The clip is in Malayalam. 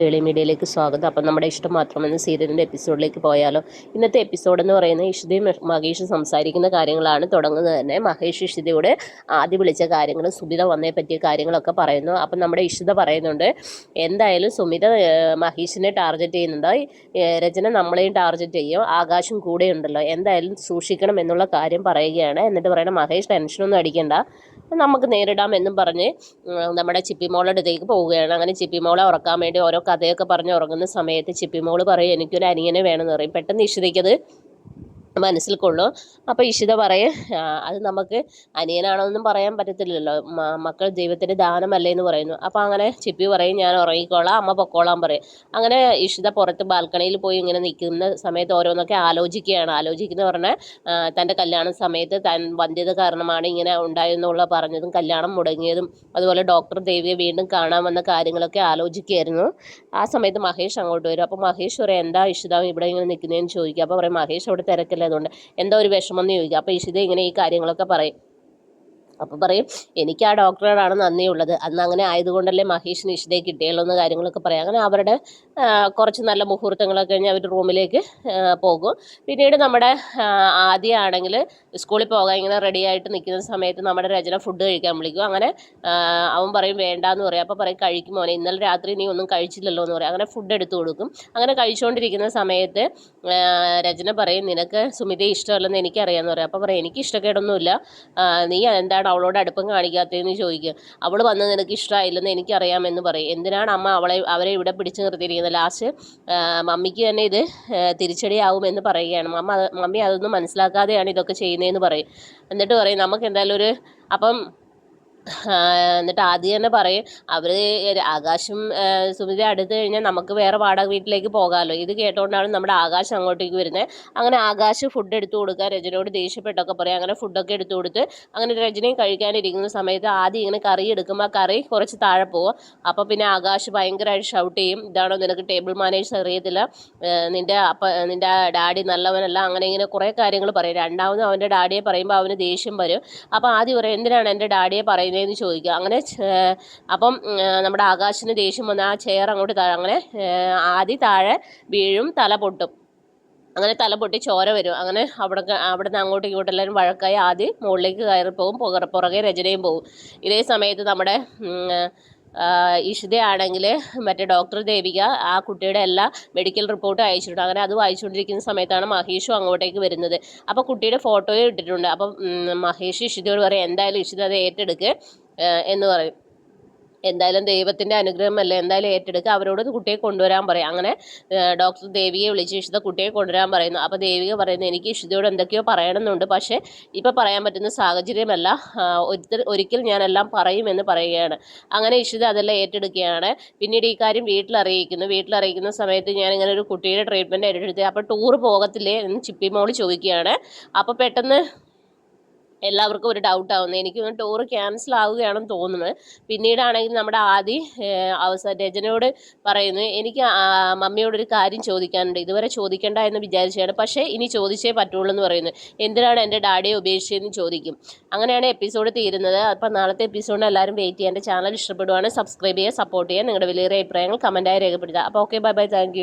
കേളി മീഡിയയിലേക്ക് സ്വാഗതം. അപ്പം നമ്മുടെ ഇഷ്ടം മാത്രമെന്ന സീരിയലിന്റെ എപ്പിസോഡിലേക്ക് പോയാലോ. ഇന്നത്തെ എപ്പിസോഡ് എന്ന് പറയുന്നത് ഇഷിതയും മഹേഷും സംസാരിക്കുന്ന കാര്യങ്ങളാണ്. തുടങ്ങുന്നത് തന്നെ മഹേഷ് ഇഷിതയോട് ആദ്യം വിളിച്ച കാര്യങ്ങൾ സുമിത വന്നേ പറ്റിയ കാര്യങ്ങളൊക്കെ പറയുന്നു. അപ്പം നമ്മുടെ ഇഷിത പറയുന്നുണ്ട് എന്തായാലും സുമിത മഹേഷിനെ ടാർഗറ്റ് ചെയ്യുന്നുണ്ട്? രചന നമ്മളെയും ടാർഗറ്റ് ചെയ്യും. ആകാശം കൂടെ ഉണ്ടല്ലോ എന്തായാലും സൂക്ഷിക്കണം എന്നുള്ള കാര്യം പറയുകയാണ്. എന്നിട്ട് പറയണം മഹേഷ് ടെൻഷനൊന്നും അടിക്കണ്ട. നമുക്ക് നേരിടാം എന്നും പറഞ്ഞ് നമ്മുടെ ചിപ്പിമോളുടെ അടുത്തേക്ക് പോവുകയാണ്. അങ്ങനെ ചിപ്പിമോളെ ഉറക്കാൻ വേണ്ടി ഓരോ കഥയൊക്കെ പറഞ്ഞ് ഉറങ്ങുന്ന സമയത്ത് ചിപ്പിമോൾ പറയും എനിക്കൊരു അനിയനെ വേണമെന്ന് പറയും. പെട്ടെന്ന് ഇഷിതയ്ക്കത് മനസ്സിൽ കൊള്ളും അപ്പോൾ ഇഷിത പറയും അത് നമുക്ക് അനിയനാണോന്നും പറയാൻ പറ്റത്തില്ലല്ലോ. മക്കൾ ദൈവത്തിന്റെ ദാനമല്ലേ എന്ന് പറയുന്നു. അപ്പോൾ അങ്ങനെ ചിപ്പി പറയും ഞാൻ ഉറങ്ങിക്കോളാം അമ്മ പൊക്കോളാം പറയും. അങ്ങനെ ഇഷിത പുറത്ത് ബാൽക്കണിയിൽ പോയി ഇങ്ങനെ നിൽക്കുന്ന സമയത്ത് ഓരോന്നൊക്കെ ആലോചിക്കുകയാണ്. ആലോചിക്കുന്ന പറഞ്ഞാൽ തന്റെ കല്യാണ സമയത്ത് താൻ വന്ധ്യത കാരണമാണ് ഇങ്ങനെ ഉണ്ടായെന്നുള്ള പറഞ്ഞതും കല്യാണം മുടങ്ങിയതും അതുപോലെ ഡോക്ടർ ദേവിയെ വീണ്ടും കാണാമെന്ന കാര്യങ്ങളൊക്കെ ആലോചിക്കുകയായിരുന്നു. ആ സമയത്ത് മഹേഷ് അങ്ങോട്ട് വരും. അപ്പോൾ മഹേഷ് പറയും എന്താ ഇഷിതാവും ഇവിടെ ഇങ്ങനെ നിൽക്കുന്നതെന്ന് ചോദിക്കുക? അപ്പോൾ പറയും മഹേഷ് അവിടെ തിരക്കില്ല? അതുകൊണ്ട് എന്തോ ഒരു വിഷമം എന്ന് ചോദിക്കുക അപ്പോൾ ഇഷിത ഇങ്ങനെ ഈ കാര്യങ്ങളൊക്കെ പറയും. അപ്പോൾ പറയും എനിക്ക് ആ ഡോക്ടറോടാണ് നന്ദിയുള്ളത്. അന്ന് അങ്ങനെ ആയതുകൊണ്ടല്ലേ മഹേഷ് നിഷിതയെ കിട്ടിയുള്ളൂ എന്ന് കാര്യങ്ങളൊക്കെ പറയാം. അങ്ങനെ അവരുടെ കുറച്ച് നല്ല മുഹൂർത്തങ്ങളൊക്കെ കഴിഞ്ഞ് അവർ റൂമിലേക്ക് പോകും. പിന്നീട് നമ്മുടെ ആദ്യമാണെങ്കിൽ സ്കൂളിൽ പോകാൻ ഇങ്ങനെ റെഡി ആയിട്ട് നിൽക്കുന്ന സമയത്ത് നമ്മുടെ രചന ഫുഡ് കഴിക്കാൻ വിളിക്കും. അങ്ങനെ അവൻ പറയും വേണ്ടാന്ന് പറയും. അപ്പോൾ പറയും കഴിക്കും മോനെ ഇന്നലെ രാത്രി നീ ഒന്നും കഴിച്ചില്ലല്ലോ എന്ന് പറയും. അങ്ങനെ ഫുഡ് എടുത്തു കൊടുക്കും. അങ്ങനെ കഴിച്ചുകൊണ്ടിരിക്കുന്ന സമയത്ത് രചന പറയും നിനക്ക് സുമിതയെ ഇഷ്ടമല്ലെന്ന് എനിക്കറിയാമെന്ന് പറയും. അപ്പോൾ പറയും എനിക്ക് ഇഷ്ടക്കേടൊന്നുമില്ല. നീ എന്താണ് എന്തിനാണ് അവളോട് അടുപ്പം കാണിക്കാത്തതെന്ന് ചോദിക്കുക. അവൾ വന്ന് നിനക്ക് ഇഷ്ടമായില്ലെന്ന് എനിക്കറിയാമെന്ന് പറയും. എന്തിനാണ് അമ്മ അവളെ അവരെ ഇവിടെ പിടിച്ചു നിർത്തിയിരിക്കുന്നത്? ലാസ്റ്റ് മമ്മിക്ക് തന്നെ ഇത് തിരിച്ചടിയാവുമെന്ന് പറയുകയാണ്. മമ്മ മമ്മി അതൊന്നും മനസ്സിലാക്കാതെയാണ് ഇതൊക്കെ ചെയ്യുന്നതെന്ന് പറയും. എന്നിട്ട് പറയും നമുക്ക് എന്തായാലും ഒരു അപ്പം എന്നിട്ട് ആദ്യം തന്നെ പറയും അവർ ആകാശം സുമിത അടുത്ത് കഴിഞ്ഞാൽ നമുക്ക് വേറെ വാടക വീട്ടിലേക്ക് പോകാമല്ലോ ഇത് കേട്ടോണ്ടാണ് നമ്മുടെ ആകാശം അങ്ങോട്ടേക്ക് വരുന്നത് അങ്ങനെ ആകാശ് ഫുഡ് എടുത്തു കൊടുക്കുക രജനയോട് ദേഷ്യപ്പെട്ടൊക്കെ പറയും. അങ്ങനെ ഫുഡൊക്കെ എടുത്തു കൊടുത്ത് അങ്ങനെ രജനയും കഴിക്കാനിരിക്കുന്ന സമയത്ത് ആദ്യം ഇങ്ങനെ കറി എടുക്കുമ്പോൾ കറി കുറച്ച് താഴെ പോകും അപ്പോൾ പിന്നെ ആകാശ് ഭയങ്കരമായിട്ട് ഷൗട്ട് ചെയ്യും. ഇതാണോ നിനക്ക് ടേബിൾ മാനേജ് അറിയത്തില്ല? നിന്റെ അപ്പ നിന്റെ ഡാഡി നല്ലവനല്ല. അങ്ങനെ ഇങ്ങനെ കുറേ കാര്യങ്ങൾ പറയും. രണ്ടാമത് അവന്റെ ഡാഡിയെ പറയുമ്പോൾ അവന് ദേഷ്യം വരും. അപ്പോൾ ആദ്യം പറയും എന്തിനാണ് എന്റെ ഡാഡിയെ പറയുന്നത് ചെയ്യുന്നതെന്ന് ചോദിക്കുക അങ്ങനെ അപ്പം നമ്മുടെ ആകാശിന് ദേഷ്യം വന്ന് ആ ചെയർ അങ്ങോട്ട് താഴെ അങ്ങനെ ആദ്യം താഴെ വീഴും തല പൊട്ടും. അങ്ങനെ തല പൊട്ടി ചോര വരും. അങ്ങനെ അവിടെ അവിടെ നിന്ന് അങ്ങോട്ടും ഇങ്ങോട്ടും എല്ലാവരും വഴക്കായി ആദ്യം മുകളിലേക്ക് കയറി പോകും പുറകെ രചനയും പോകും. ഇതേ സമയത്ത് നമ്മുടെ ഇഷിതയാണെങ്കിൽ മറ്റേ ഡോക്ടർ ദേവിക ആ കുട്ടിയുടെ എല്ലാ മെഡിക്കൽ റിപ്പോർട്ടും അയച്ചിട്ടുണ്ട്. അങ്ങനെ അത് വായിച്ചുകൊണ്ടിരിക്കുന്ന സമയത്താണ് മഹേഷും അങ്ങോട്ടേക്ക് വരുന്നത്. അപ്പോൾ കുട്ടിയുടെ ഫോട്ടോയും ഇട്ടിട്ടുണ്ട്. അപ്പം മഹേഷ് ഇഷിതയോട് പറയും എന്തായാലും ഇഷിത അത് ഏറ്റെടുക്ക് എന്ന് പറയും. എന്തായാലും ദൈവത്തിന്റെ അനുഗ്രഹമല്ലേ? എന്തായാലും ഏറ്റെടുക്കുക. അവരോട് കുട്ടിയെ കൊണ്ടുവരാൻ പറയും. അങ്ങനെ ഡോക്ടർ ദേവിയെ വിളിച്ച് ഇഷിത കുട്ടിയെ കൊണ്ടുവരാൻ പറയുന്നു. അപ്പോൾ ദേവിക പറയുന്നു എനിക്ക് ഇഷിതയോട് എന്തൊക്കെയോ പറയണമെന്നുണ്ട്. പക്ഷേ ഇപ്പോൾ പറയാൻ പറ്റുന്ന സാഹചര്യമല്ല. ഒരിക്കൽ ഒരിക്കൽ ഞാനെല്ലാം പറയുമെന്ന് പറയുകയാണ്. അങ്ങനെ ഇഷിത അതെല്ലാം ഏറ്റെടുക്കുകയാണ്. പിന്നീട് ഈ കാര്യം വീട്ടിലറിയിക്കുന്നു. വീട്ടിലറിയിക്കുന്ന സമയത്ത് ഞാൻ ഇങ്ങനെ ഒരു കുട്ടിയുടെ ട്രീറ്റ്മെന്റ് ഏറ്റെടുത്ത് അപ്പോൾ ടൂർ പോകത്തില്ലേ എന്ന് ചിപ്പി മോൾ ചോദിക്കുകയാണ്. അപ്പോൾ പെട്ടെന്ന് എല്ലാവർക്കും ഒരു ഡൗട്ട് ആവുന്നത് എനിക്ക് ടൂർ ക്യാൻസൽ ആവുകയാണെന്ന് തോന്നുന്നത് പിന്നീടാണെങ്കിൽ നമ്മുടെ ആദി അവസാന രചനയോട് പറയുന്നു എനിക്ക് മമ്മിയോട് ഒരു കാര്യം ചോദിക്കാനുണ്ട്. ഇതുവരെ ചോദിക്കേണ്ട എന്ന് വിചാരിച്ചാണ് പക്ഷേ ഇനി ചോദിച്ചേ പറ്റുള്ളൂ എന്ന് പറയുന്നു. എന്തിനാണ് എന്റെ ഡാഡിയെ ഉപേക്ഷിച്ചതെന്ന് ചോദിക്കും. അങ്ങനെയാണ് എപ്പിസോഡ് തീരുന്നത്. അപ്പം നാളത്തെ എപ്പിസോഡ് എല്ലാവരും വെയിറ്റ് ചെയ്യാൻ. എന്റെ ചാനൽ ഇഷ്ടപ്പെടുവാണ് സബ്സ്ക്രൈബ് ചെയ്യുക സപ്പോർട്ട് ചെയ്യുക. നിങ്ങളുടെ വലിയ അഭിപ്രായങ്ങൾ കമന്റായി രേഖപ്പെടുത്തുക. അപ്പോൾ ഓക്കെ ബൈ ബൈ താങ്ക്